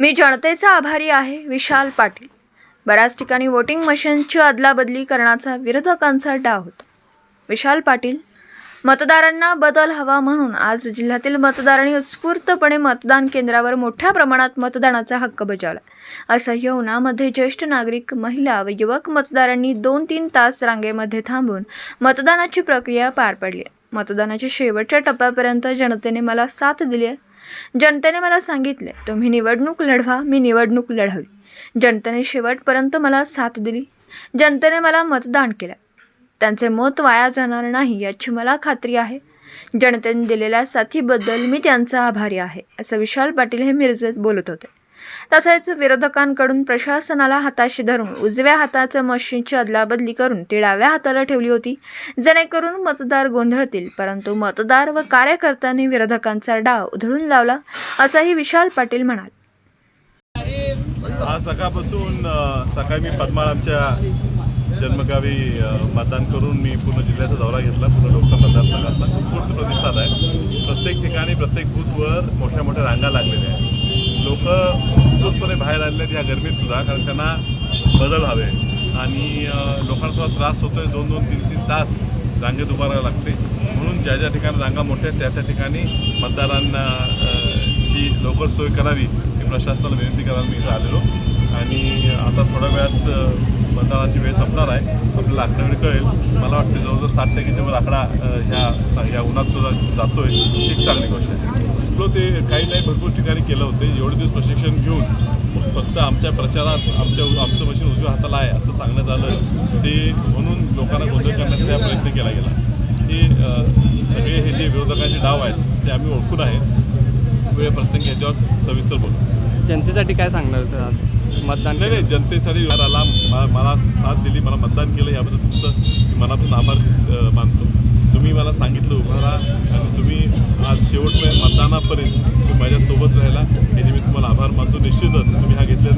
मी जनतेचा आभारी आहे विशाल पाटील. बऱ्याच ठिकाणी वोटिंग मशीनची अदलाबदली करण्याचा विरोधकांचा डाव होता. विशाल पाटील मतदारांना बदल हवा म्हणून आज जिल्ह्यातील मतदारांनी उत्स्फूर्तपणे मतदान केंद्रावर मोठ्या प्रमाणात मतदानाचा हक्क बजावला. असं यवनामध्ये ज्येष्ठ नागरिक महिला व युवक मतदारांनी दोन तीन तास रांगेमध्ये थांबून मतदानाची प्रक्रिया पार पडली. मतदानाच्या शेवटच्या टप्प्यापर्यंत जनतेने मला साथ दिली आहे. जनतेने मला सांगितले तुम्ही निवडणूक लढवा मी निवडणूक लढवली जनतेने शेवटपर्यंत मला साथ दिली. जनतेने मला मतदान केलं. त्यांचे मत वाया जाणार नाही याची मला खात्री आहे. जनतेने दिलेल्या साथीबद्दल मी त्यांचा आभारी आहे असं विशाल पाटील हे मिरजेत बोलत होते. तसेच विरोधकांकडून प्रशासनाला हाताशी धरून उजव्या हाताचं मशीनची अदलाबदली करून ती डाव्या हाताला ठेवली होती. जेणेकरून मतदार गोंधळतील परंतु मतदार व कार्यकर्त्यांनी विरोधकांचा डाव उधळून लावला असंही विशाल पाटील म्हणाले. आज सकाळपासून सकाळी मी पद्माळ आमच्या जन्मगावी मतदान करून मी पूर्ण जिल्ह्याचा दौरा घेतला पूर्ण लोकसभा मतदारसंघातला. उत्स्फूर्त प्रतिसाद आहे. प्रत्येक ठिकाणी प्रत्येक बूथवर मोठ्या मोठ्या रांगा लागलेल्या आहेत. लोक उत्स्फूर्तपणे बाहेर आलेले आहेत ह्या गरमीत सुद्धा कारण त्यांना बदल हवे. आणि लोकांना थोडा त्रास होतो आहे दोन दोन तीन तीन तास रांगेत उभा लागते. म्हणून ज्या ज्या ठिकाणी रांगा मोठ्या आहेत त्या त्या ठिकाणी मतदारांना ची लवकर सोय करावी ही प्रशासनाला विनंती करायला मी आलेलो. आणि आता थोड्या वेळात मतदानाची वेळ संपणार आहे. आपल्याला आकडेवारी कळेल. मला वाटते जवळजवळ सात टक्केच्या वर आकडा ह्या ह्या उन्हात सुद्धा जातोय. ही एक चांगली गोष्ट आहे. तो ते काही नाही भरपूर ठिकाणी केलं होते. एवढे दिवस प्रशिक्षण घेऊन फक्त आमच्या प्रचारात आमच्या आमचं मशीन उजव्या हाताला आहे असं सांगण्यात आलं. ते म्हणून लोकांना गोंधळ करण्याचा हा प्रयत्न केला गेला. हे अ, सगळे हे जे विरोधकांचे डाव आहेत ते आम्ही ओळखून आहेत वेळ प्रसंगी याच्यावर सविस्तर बोलू. जनतेसाठी काय सांगणार सर आज? मतदान नाही नाही जनतेसाठी आला. मला साथ दिली मला मतदान केलं. याबद्दल तुमचं मनातून आभार मानतो. तुम्ही मला सांगितलं उभं राहा आणि तुम्ही आज शेवटपर्यंत मतदानापर्यंत तुम्ही माझ्यासोबत राहिला याचे मी तुम्हाला आभार मानतो. निश्चितच तुम्ही हा घेतलेला